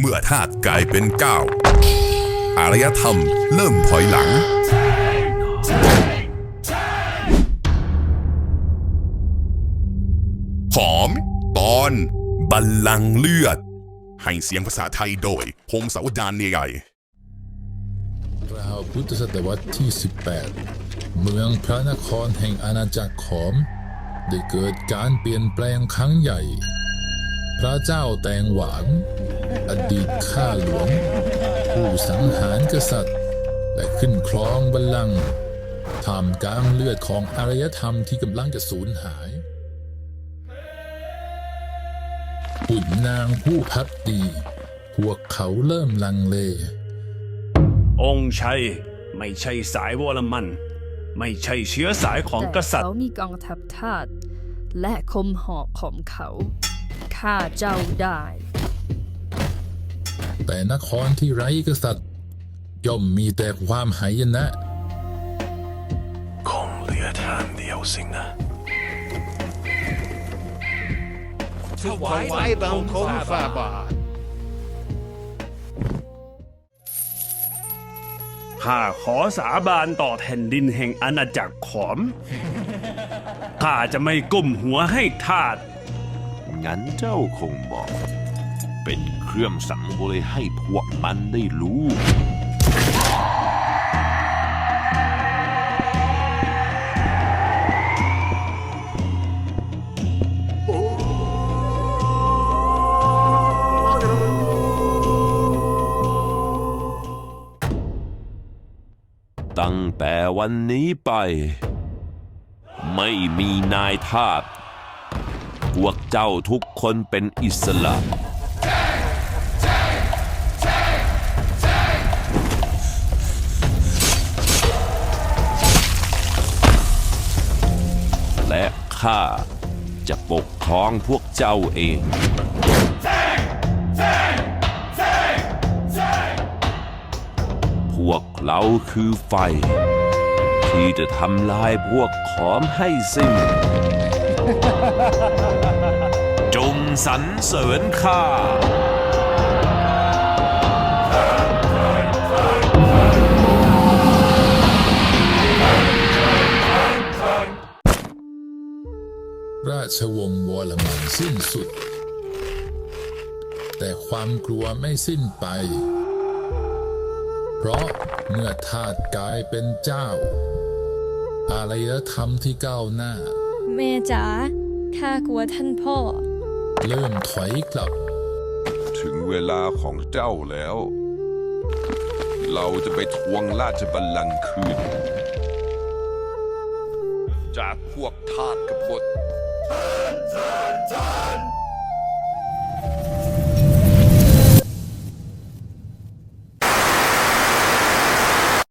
เมื่อธาตุกลายเป็นก้าวอารยธรรมเริ่มถอยหลัง หอม ตอน บัลลังก์เลือด ให้เสียงภาษาไทยโดยพงศาวดารเนยใหญ่ราวพุทธศตวรรษที่ 18 เมืองพระนครแห่งอาณาจักรขอม ได้เกิดการเปลี่ยนแปลงครั้งใหญ่ พระเจ้าแตงหวานอดีตข้าหลวง ผู้สังหารกษัตริย์ และขึ้นครองบัลลังก์ท่ามกลางเลือดของอารยธรรมที่กำลังจะสูญหายขุนนางผู้พักดี พวกเขาเริ่มลังเล องค์ชัย ไม่ใช่สายวรมัน ไม่ใช่เชื้อสายของกแต่ษัตริเขาย์มีกองทัพทาสและคมหอกของเขา ฆ่าเจ้าได้ แต่นครที่ไร้กษัตริย์ ย่อมมีแต่ความหายนะ คงเหลือทางเดียวสินะถวายบังคมฝ่าบาทข้าขอสาบานต่อแผ่นดินแห่งอาณาจักรขอม ข้าจะไม่ก้มหัวให้ทาส งั้นเจ้าคงบอก เป็นเครื่องสังเวยให้พวกมันได้รู้ตั้งแต่วันนี้ไป ไม่มีนายทาส พวกเจ้าทุกคนเป็นอิสระ และข้าจะปกครองพวกเจ้าเองพวกเราคือไฟ ที่จะทำลายพวกขอมให้สิ้น จงสรรเสริญข้าราชวงศ์วอลมันสิ้นสุด แต่ความกลัวไม่สิ้นไป เพราะเมื่อทาสกายเป็นเจ้า อารยธรรมที่ก้าวหน้า แม่จ๋าข้ากลัวท่านพ่อ เริ่มถอยกลับ ถึงเวลาของเจ้าแล้ว เราจะไปทวงราชบัลลังก์คืน จากพวกทาสกบฏ